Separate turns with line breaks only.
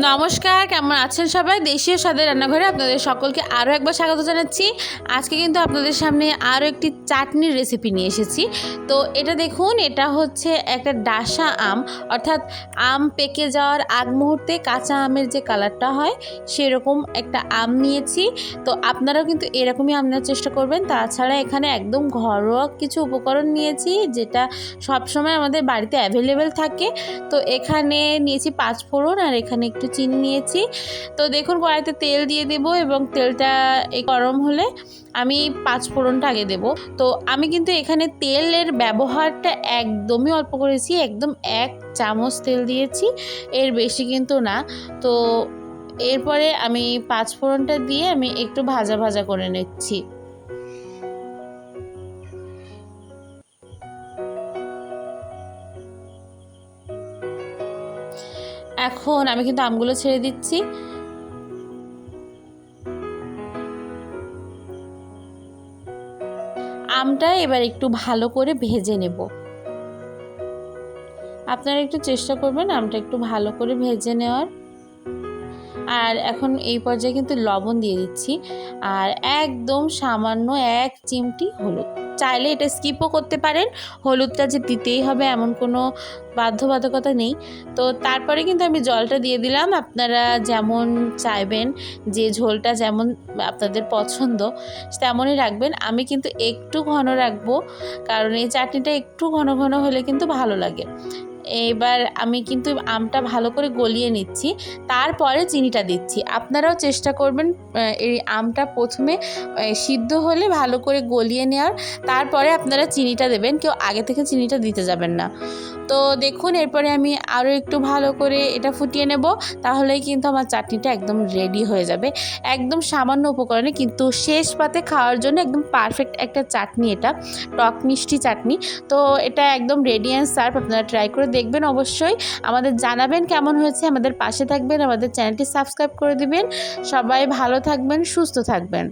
নমস্কার, কেমন আছেন সবাই? দেশীয় স্বাদের রান্নাঘরে আপনাদের সকলকে আরও একবার স্বাগত জানাচ্ছি। আজকে কিন্তু আপনাদের সামনে আরও একটি চাটনির রেসিপি নিয়ে এসেছি। তো এটা দেখুন, এটা হচ্ছে একটা ডাসা আম। অর্থাৎ আম পেকে যাওয়ার আগ মুহূর্তে কাঁচা আমের যে কালারটা হয়, সেরকম একটা আম নিয়েছি। তো আপনারাও কিন্তু এরকমই আম নেওয়ার চেষ্টা করবেন। তাছাড়া এখানে একদম ঘরোয়া কিছু উপকরণ নিয়েছি, যেটা সবসময় আমাদের বাড়িতে অ্যাভেলেবেল থাকে। তো এখানে নিয়েছি পাঁচ ফোড়ন আর এখানে একটু চিনি নিয়েছি। তো দেখুন, কড়াইতে তেল দিয়ে দেব এবং তেলটা গরম হলে আমি পাঁচ ফোড়নটা আগে দেব। তো আমি কিন্তু এখানে তেলের ব্যবহারটা একদমই অল্প করেছি, একদম এক চামচ তেল দিয়েছি, এর বেশি কিন্তু না। তো এরপরে আমি পাঁচ ফোড়নটা দিয়ে আমি একটু ভাজা ভাজা করে নিচ্ছি। এখন আমি কিন্তু আমগুলো ছেড়ে দিচ্ছি। আমটা এবার একটু ভালো করে ভেজে নেব। আপনারা একটু চেষ্টা করবেন আমটা একটু ভালো করে ভেজে নেওয়ার। আর এখন এই পর্যায়ে কিন্তু লবণ দিয়ে দিচ্ছি। আর একদম সামান্য এক চিমটি হলুদ। চাইলে এটা স্কিপও করতে পারেন। হলুদটা যে দিতেই হবে এমন কোনো বাধ্যবাধকতা নেই। তো তারপরে কিন্তু আমি জলটা দিয়ে দিলাম। আপনারা যেমন চাইবেন, যে ঝোলটা যেমন আপনাদের পছন্দ, তেমনই রাখবেন। আমি কিন্তু একটু ঘন রাখব, কারণ এই চাটনিটা একটু ঘন ঘন হলে কিন্তু ভালো লাগে। এবার আমি কিন্তু আমটা ভালো করে গলিয়ে নিচ্ছি। তারপরে চিনিটা দিচ্ছি। আপনারাও চেষ্টা করবেন এই আমটা প্রথমে সিদ্ধ হলে ভালো করে গলিয়ে নেওয়ার। তারপরে আপনারা চিনিটা দেবেন। কেউ আগে থেকে চিনিটা দিতে যাবেন না। তো দেখুন, এরপরে আমি আরও একটু ভালো করে এটা ফুটিয়ে নেব। তাহলেই কিন্তু আমার চাটনিটা একদম রেডি হয়ে যাবে। একদম সামান্য উপকরণে কিন্তু শেষ পাতে খাওয়ার জন্য একদম পারফেক্ট একটা চাটনি এটা। টক মিষ্টি চাটনি। তো এটা একদম রেডি অ্যান্ড সার্ভ আপনারা ট্রাই করে দেখবেন অবশ্যই। আমাদের জানাবেন কেমন হয়েছে, আমাদের পাশে থাকবেন, আমাদের চ্যানেলটি সাবস্ক্রাইব করে দিবেন। সবাই ভালো থাকবেন, সুস্থ থাকবেন।